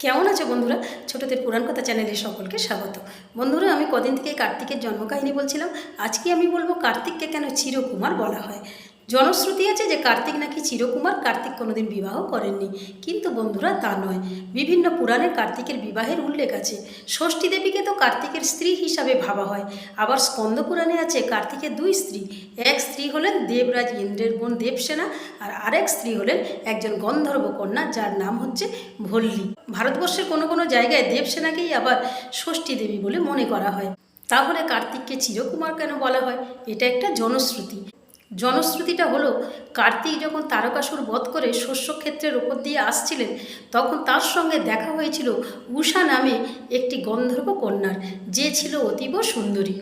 কেমন আছে বন্ধুরা? ছোটদের পুরাণ কথা চ্যানেলে সকলকে স্বাগত। বন্ধুরা, আমি কদিন থেকে কার্তিকের জন্মকাহিনী বলছিলাম। আজকে আমি বলব কার্তিককে কেন চিরকুমার বলা হয়। জনশ্রুতি আছে যে কার্তিক নাকি চিরকুমার, কার্তিক কোনোদিন বিবাহ করেননি। কিন্তু বন্ধুরা, তা নয়। বিভিন্ন পুরাণে কার্তিকের বিবাহের উল্লেখ আছে। ষষ্ঠী দেবীকে তো কার্তিকের স্ত্রী হিসাবে ভাবা হয়। আবার স্কন্দ পুরাণে আছে কার্তিকের দুই স্ত্রী। এক স্ত্রী হলেন দেবরাজ ইন্দ্রের বোন দেবসেনা আর আরেক স্ত্রী হলেন একজন গন্ধর্ব কন্যা যার নাম হচ্ছে ভল্লি। ভারতবর্ষের কোনো কোনো জায়গায় দেবসেনাকেই আবার ষষ্ঠী দেবী বলে মনে করা হয়। তাহলে কার্তিককে চিরকুমার কেন বলা হয়? এটা একটা জনশ্রুতি। জনশ্রুতিটা হলো, কার্তিক যখন তারকাসুর বধ করে শস্যক্ষেত্রের ওপর দিয়ে আসছিলেন, তখন তার সঙ্গে দেখা হয়েছিল উষা নামে একটি গন্ধর্ব কন্যার, যে ছিল অতীব সুন্দরী।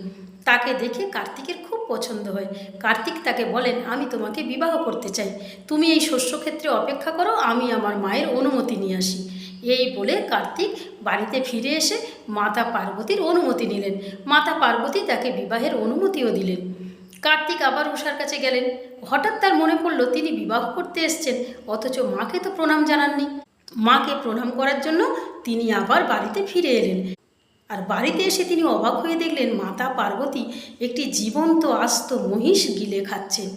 তাকে দেখে কার্তিকের খুব পছন্দ হয়। কার্তিক তাকে বলেন, আমি তোমাকে বিবাহ করতে চাই। তুমি এই শস্যক্ষেত্রে অপেক্ষা করো, আমি আমার মায়ের অনুমতি নিয়ে আসি। এই বলে কার্তিক বাড়িতে ফিরে এসে মাতা পার্বতীর অনুমতি নিলেন। মাতা পার্বতী তাকে বিবাহের অনুমতিও দিলেন। কার্তিক আবার উষার কাছে গেলেন। হঠাৎ তার মনে পড়ল, তিনি বিবাহ করতে এসছেন, অথচ মাকে তো প্রণাম জানাননি। মাকে প্রণাম করার জন্য তিনি আবার বাড়িতে ফিরে এলেন। আর বাড়িতে এসে তিনি অবাক হয়ে দেখলেন মাতা পার্বতী একটি জীবন্ত, আস্ত মহিষ গিলে খাচ্ছেন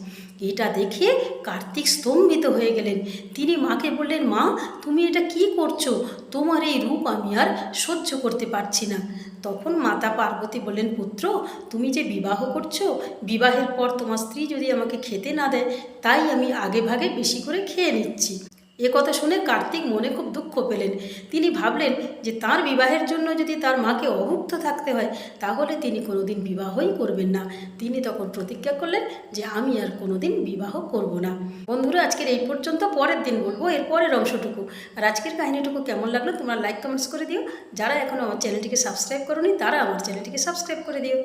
এটা দেখে কার্তিক স্তম্ভিত হয়ে গেলেন। তিনি মাকে বললেন, মা, তুমি এটা কি করছ? তোমার এই রূপ আমি আর সহ্য করতে পারছি না। তখন মাতা পার্বতী বললেন, পুত্র, তুমি যে বিবাহ করছ, বিবাহের পর তোমার স্ত্রী যদি আমাকে খেতে না দেয়, তাই আমি আগে ভাগে বেশি করে খেয়ে নিচ্ছি। এ কথা শুনে কার্তিক মনে খুব দুঃখ পেলেন। তিনি ভাবলেন যে তার বিবাহের জন্য যদি তার মাকে অভুক্ত থাকতে হয়, তাহলে তিনি কোনোদিন বিবাহই করবেন না। তিনি তখন প্রতিজ্ঞা করলেন যে আমি আর কোনোদিন বিবাহ করব না। বন্ধুরা, আজকের এই পর্যন্ত। পরের দিন বলব, এর পরের অংশটুকু। আর আজকের কাহিনীটুকু কেমন লাগল তোমরা লাইক কমেন্টস করে দিও। যারা এখনও আমার চ্যানেলটিকে সাবস্ক্রাইব করোনি, তারা আমার চ্যানেলটিকে সাবস্ক্রাইব করে দিও।